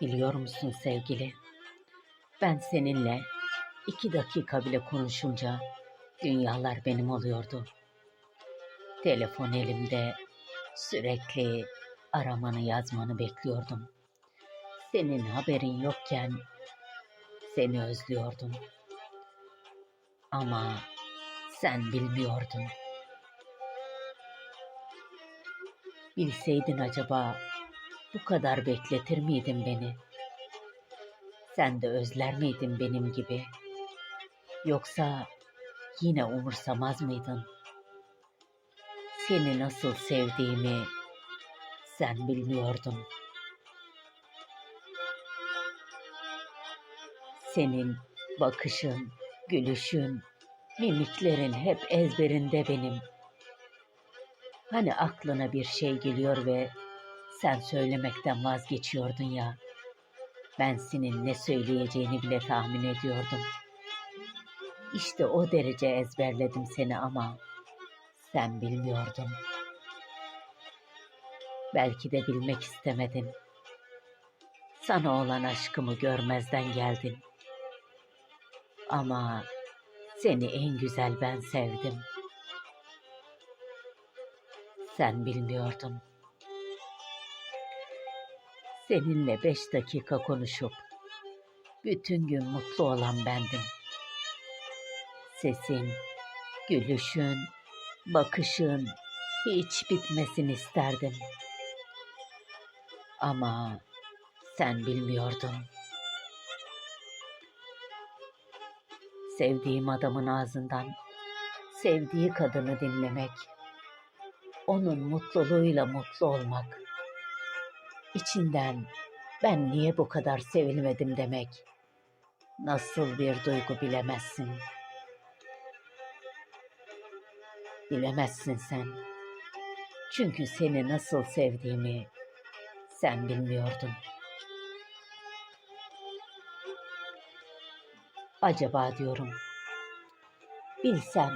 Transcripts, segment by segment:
Biliyor musun sevgili? Ben seninle iki dakika bile konuşunca dünyalar benim oluyordu. Telefon elimde sürekli aramanı yazmanı bekliyordum. Senin haberin yokken seni özlüyordum. Ama sen bilmiyordun. Bilseydin acaba bu kadar bekletir miydin beni? Sen de özler miydin benim gibi? Yoksa yine umursamaz mıydın? Seni nasıl sevdiğimi sen bilmiyordun. Senin bakışın, gülüşün, mimiklerin hep ezberinde benim. Hani aklına bir şey geliyor ve sen söylemekten vazgeçiyordun ya. Ben senin ne söyleyeceğini bile tahmin ediyordum. İşte o derece ezberledim seni ama sen bilmiyordun. Belki de bilmek istemedin. Sana olan aşkımı görmezden geldin. Ama seni en güzel ben sevdim. Sen bilmiyordun. Seninle beş dakika konuşup bütün gün mutlu olan bendim. Sesin, gülüşün, bakışın hiç bitmesin isterdim. Ama sen bilmiyordun. Sevdiğim adamın ağzından sevdiği kadını dinlemek, onun mutluluğuyla mutlu olmak, içinden ben niye bu kadar sevilmedim demek, nasıl bir duygu bilemezsin. Bilemezsin sen. Çünkü seni nasıl sevdiğimi sen bilmiyordun. Acaba diyorum. Bilsen,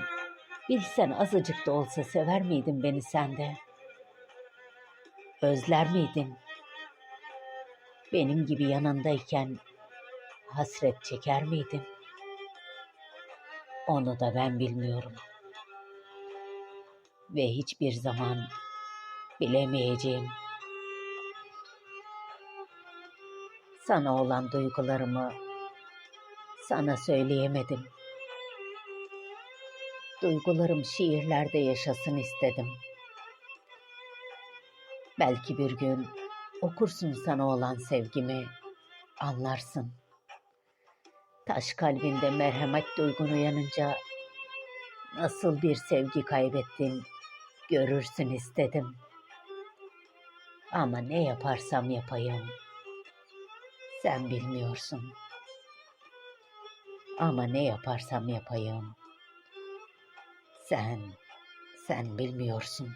bilsen azıcık da olsa sever miydin beni sende? Özler miydin? Benim gibi yanındayken hasret çeker miydin? Onu da ben bilmiyorum. Ve hiçbir zaman bilemeyeceğim. Sana olan duygularımı sana söyleyemedim. Duygularım şiirlerde yaşasın istedim. Belki bir gün okursun sana olan sevgimi, anlarsın. Taş kalbinde merhamet duygun uyanınca nasıl bir sevgi kaybettin görürsün istedim. Ama ne yaparsam yapayım sen bilmiyorsun. Ama ne yaparsam yapayım sen sen bilmiyorsun.